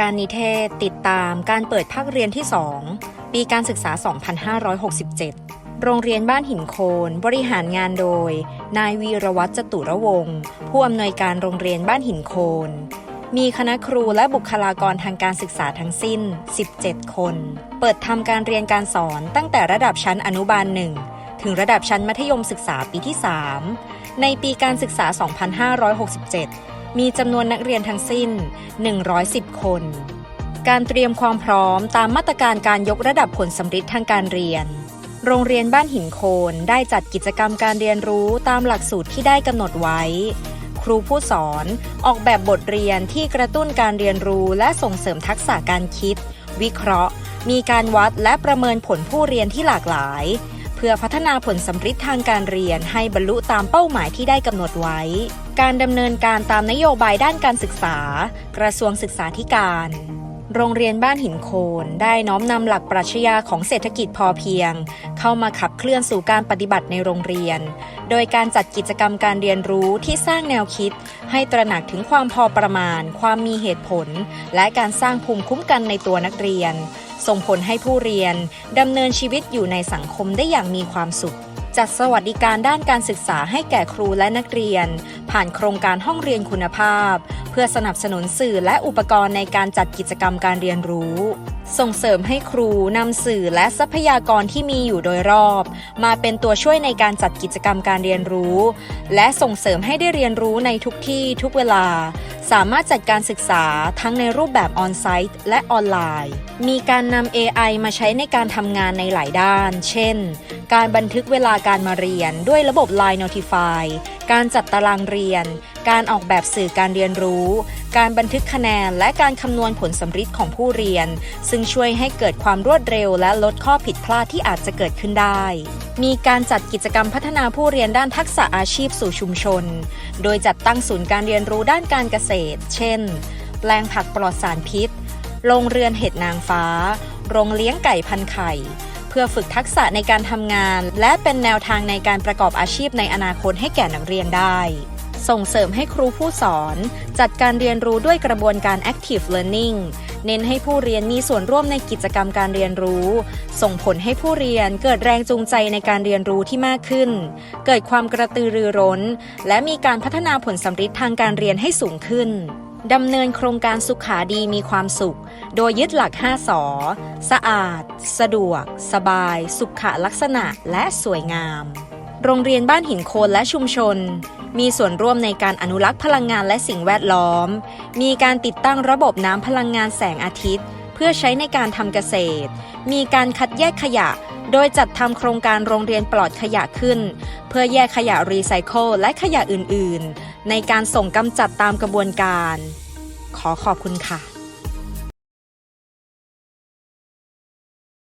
การนิเทศติดตามการเปิดภาคเรียนที่ 2 ปีการศึกษา 2567 โรงเรียนบ้านหินโคนบริหารงานโดย นายวีรวัตรจตุรวงศ์ผู้อำนวยการโรงเรียนบ้านหินโคน มีคณะครูและบุคลากรทางการศึกษาทั้งสิ้น 17 คน เปิดทำการเรียนการสอนตั้งแต่ระดับชั้นอนุบาล1ถึงระดับชั้นมัธยมศึกษาปีที่ 3 ในปีการศึกษา 2567 มีจำนวนนักเรียนทั้งสิ้น 110 คน การเตรียมความพร้อมตามมาตรการการยกระดับผลสำฤทธิ์ทางการเรียน โรงเรียนบ้านหินโคนได้จัดกิจกรรมการเรียนรู้ตามหลักสูตรที่ได้กำหนดไว้ ครูผู้สอนออกแบบบทเรียนที่กระตุ้นการเรียนรู้และส่งเสริมทักษะการคิด วิเคราะห์ มีการวัดและประเมินผลผู้เรียนที่หลากหลาย พื่อพัฒนาผลสัมฤทธิ์ทางการเรียนให้บรรลุตามเป้าหมายที่ได้กำหนดไว้ การดำเนินการตามนโยบายด้านการศึกษา กระทรวงศึกษาธิการ โรงเรียนบ้านหินโคนได้น้อมนำหลักปรัชญาของเศรษฐกิจพอเพียง เข้ามาขับเคลื่อนสู่การปฏิบัติในโรงเรียน โดยการจัดกิจกรรมการเรียนรู้ที่สร้างแนวคิด ให้ตระหนักถึงความพอประมาณ ความมีเหตุผล และการสร้างภูมิคุ้มกันในตัวนักเรียน ส่งผลให้ผู้เรียนดำเนินชีวิตอยู่ในสังคมได้อย่างมีความสุขจัดสวัสดิการด้านการศึกษาให้แก่ครูและนักเรียน ผ่านโครงการห้องเรียนคุณภาพ เพื่อสนับสนุนสื่อและอุปกรณ์ในการจัดกิจกรรมการเรียนรู้ ส่งเสริมให้ครูนำสื่อและทรัพยากรที่มีอยู่โดยรอบ มาเป็นตัวช่วยในการจัดกิจกรรมการเรียนรู้ และส่งเสริมให้ได้เรียนรู้ในทุกที่ทุกเวลาสามารถจัดการศึกษาทั้งในรูปแบบออนไซต์และออนไลน์ มีการนำ AI มาใช้ในการทำงานในหลายด้าน เช่น การบันทึกเวลาการมาเรียนด้วยระบบ Line Notify การจัดตารางเรียน การออกแบบสื่อการเรียนรู้ การบันทึกคะแนน และการคำนวณผลสำฤทธิ์ของผู้เรียน ซึ่งช่วยให้เกิดความรวดเร็วและลดข้อผิดพลาดที่อาจจะเกิดขึ้นได้ มีการจัดกิจกรรมพัฒนาผู้เรียนด้านทักษะอาชีพสู่ชุมชน โดยจัดตั้งศูนย์การเรียนรู้ด้านการเกษตร เช่น แปลงผักปลอดสารพิษ โรงเรือนเห็ดนางฟ้า โรงเลี้ยงไก่พันไข่ เพื่อฝึกทักษะในการทำงาน และเป็นแนวทางในการประกอบอาชีพในอนาคตให้แก่นักเรียนได้ ส่งเสริมให้ครูผู้สอน จัดการเรียนรู้ด้วยกระบวนการ active learning เน้นให้ผู้เรียนมีส่วนร่วมในกิจกรรมการเรียนรู้ ส่งผลให้ผู้เรียนเกิดแรงจูงใจในการเรียนรู้ที่มากขึ้น เกิดความกระตือรือร้น และมีการพัฒนาผลสำฤทธิ์ทางการเรียนให้สูงขึ้นดำเนินโครงการสุขาดีมีความสุข โดยยึดหลัก 5สอสะอาด สะดวก สบาย สุขลักษณะ และสวยงาม โรงเรียนบ้านหินโคนและชุมชน มีส่วนร่วมในการอนุรักษ์พลังงานและสิ่งแวดล้อม มีการติดตั้งระบบน้ำพลังงานแสงอาทิตย์ เพื่อใช้ในการทำเกษตร มีการคัดแยกขยะ โดยจัดทำโครงการโรงเรียนปลอดขยะขึ้น เพื่อแยกขยะรีไซเคิลและขยะอื่น ๆ ในการส่งกำจัดตามกระบวนการ ขอขอบคุณค่ะ